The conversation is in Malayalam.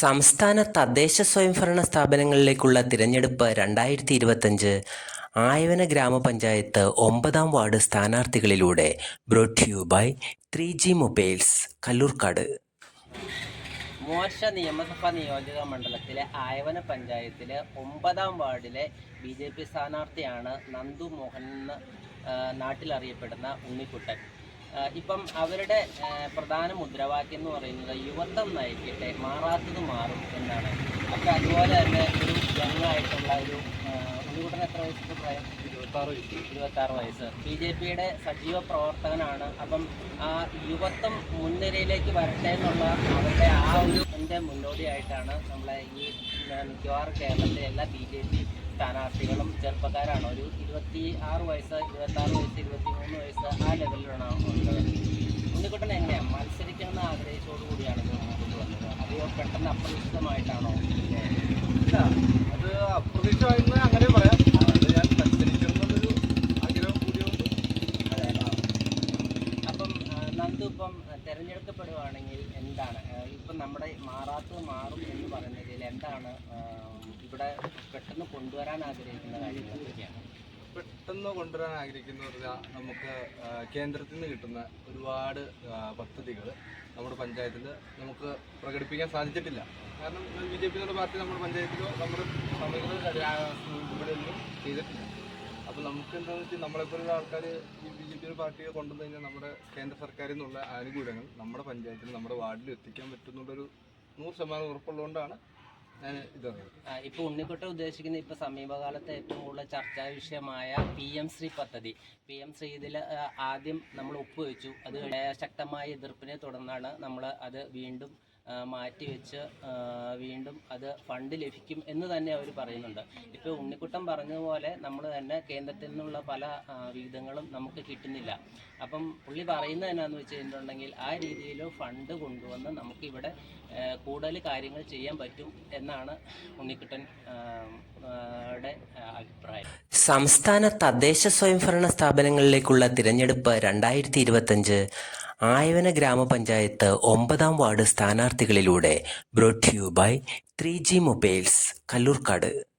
സംസ്ഥാന തദ്ദേശ സ്വയംഭരണ സ്ഥാപനങ്ങളിലേക്കുള്ള തിരഞ്ഞെടുപ്പ് രണ്ടായിരത്തി ഇരുപത്തഞ്ച് ആയവന ഗ്രാമപഞ്ചായത്ത് ഒമ്പതാം ward സ്ഥാനാർത്ഥികളിലൂടെ brought you by three G mobiles Kallurkad. മോശ നിയമസഭാ നിയോജക മണ്ഡലത്തിലെ ആയവന പഞ്ചായത്തിലെ ഒമ്പതാം വാർഡിലെ ബി ജെ പി സ്ഥാനാർത്ഥിയാണ് നന്ദു മോഹൻ നാട്ടിലറിയപ്പെടുന്ന ഉണ്ണിക്കുട്ടൻ. ഇപ്പം അവരുടെ പ്രധാന മുദ്രാവാക്യം എന്ന് പറയുന്നത് യുവത്വം നയിക്കട്ടെ മാറാത്തത് മാറും എന്നാണ്. അപ്പം അതുപോലെ തന്നെ ഒരു യങ്ങായിട്ടുള്ള ഒരു ഉണ്ണികുട്ടൻ എത്ര വയസ്സിന്റെ പ്രായം? ഇരുപത്താറ് വയസ്സ്. ഇരുപത്താറ് വയസ്സ്. ബി ജെ പിയുടെ സജീവ പ്രവർത്തകനാണ്. അപ്പം ആ യുവത്വം മുൻനിരയിലേക്ക് വരട്ടെ എന്നുള്ള അവരുടെ ആ ഒരു എന്റെ മുന്നോടിയായിട്ടാണ് നമ്മളെ ഈ മിക്കവാറും കേരളത്തിലെ എല്ലാ ബി ജെ പി സ്ഥാനാർത്ഥികളും ചെറുപ്പക്കാരാണ്. ഒരു ഇരുപത്തി ആറ് വയസ്സ് ഇരുപത്താറ് വയസ്സ് ഇരുപത്തി മൂന്ന് വയസ്സ് ആ ലെവലിലാണ് പെട്ടെന്ന് അപ്രതീക്ഷിതമായിട്ടാണോ? ഇല്ല അത് അപ്രതീക്ഷിതമായിരുന്നു അങ്ങനെ പറയാം. അത് ഞാൻ മത്സരിക്കണമെന്നൊരു ആഗ്രഹം കൂടിയുണ്ട്. അതെ അപ്പം നന്ദു ഇപ്പം തിരഞ്ഞെടുക്കപ്പെടുവാണെങ്കിൽ എന്താണ്? ഇപ്പം നമ്മുടെ മാറാത്തത് മാറും എന്ന് പറയുന്നതിൽ എന്താണ് ഇവിടെ പെട്ടെന്ന് കൊണ്ടുവരാൻ ആഗ്രഹിക്കുന്ന കാര്യങ്ങൾ എന്തൊക്കെയാണ് പെട്ടെന്ന് കൊണ്ടുവരാൻ ആഗ്രഹിക്കുന്ന പറഞ്ഞാൽ നമുക്ക് കേന്ദ്രത്തിൽ നിന്ന് കിട്ടുന്ന ഒരുപാട് പദ്ധതികൾ നമ്മുടെ പഞ്ചായത്തിൽ നമുക്ക് പ്രകടിപ്പിക്കാൻ സാധിച്ചിട്ടില്ല. കാരണം ബി ജെ പി എന്നുള്ള പാർട്ടി നമ്മുടെ പഞ്ചായത്തിലോ നമ്മുടെ ഇവിടെ ഒന്നും ചെയ്തിട്ടില്ല. അപ്പോൾ നമുക്ക് എന്താണെന്ന് വെച്ചാൽ നമ്മളെപ്പോലുള്ള ആൾക്കാർ ഈ ബി ജെ പി പാർട്ടിയെ കൊണ്ടുവന്നു കഴിഞ്ഞാൽ നമ്മുടെ കേന്ദ്ര സർക്കാരിൽ നിന്നുള്ള ആനുകൂല്യങ്ങൾ നമ്മുടെ പഞ്ചായത്തിൽ നമ്മുടെ വാർഡിൽ എത്തിക്കാൻ പറ്റുന്നുള്ളൊരു നൂറ് ശതമാനം ഉറപ്പുള്ളതുകൊണ്ടാണ് ഇപ്പൊ ഉണ്ണിക്കുട്ട ഉദ്ദേശിക്കുന്ന ഇപ്പൊ സമീപകാലത്തെ ഏറ്റവും കൂടുതൽ ചർച്ചാ വിഷയമായ പി എം ശ്രീ പദ്ധതി. പി എം ശ്രീ ഇതിൽ ആദ്യം നമ്മൾ ഒപ്പുവെച്ചു അത് ശക്തമായ എതിർപ്പിനെ തുടർന്നാണ് നമ്മൾ അത് വീണ്ടും മാറ്റിവെച്ച് വീണ്ടും അത് ഫണ്ട് ലഭിക്കും എന്ന് തന്നെ അവർ പറയുന്നുണ്ട്. ഇപ്പോൾ ഉണ്ണിക്കുട്ടൻ പറഞ്ഞതുപോലെ നമ്മൾ തന്നെ കേന്ദ്രത്തിൽ നിന്നുള്ള പല വിഹിതങ്ങളും നമുക്ക് കിട്ടുന്നില്ല. അപ്പം പുള്ളി പറയുന്നത് എന്നാന്ന് വെച്ച് കഴിഞ്ഞിട്ടുണ്ടെങ്കിൽ ആ രീതിയിൽ ഫണ്ട് കൊണ്ടുവന്ന് നമുക്കിവിടെ കൂടുതൽ കാര്യങ്ങൾ ചെയ്യാൻ പറ്റും എന്നാണ് ഉണ്ണിക്കുട്ടൻ അഭിപ്രായം. സംസ്ഥാന തദ്ദേശ സ്വയംഭരണ സ്ഥാപനങ്ങളിലേക്കുള്ള തിരഞ്ഞെടുപ്പ് രണ്ടായിരത്തി ഇരുപത്തഞ്ച് ആയവന ഗ്രാമപഞ്ചായത്ത് ഒമ്പതാം ward സ്ഥാനാർത്ഥികളിലൂടെ brought you by three G mobiles Kallurkad.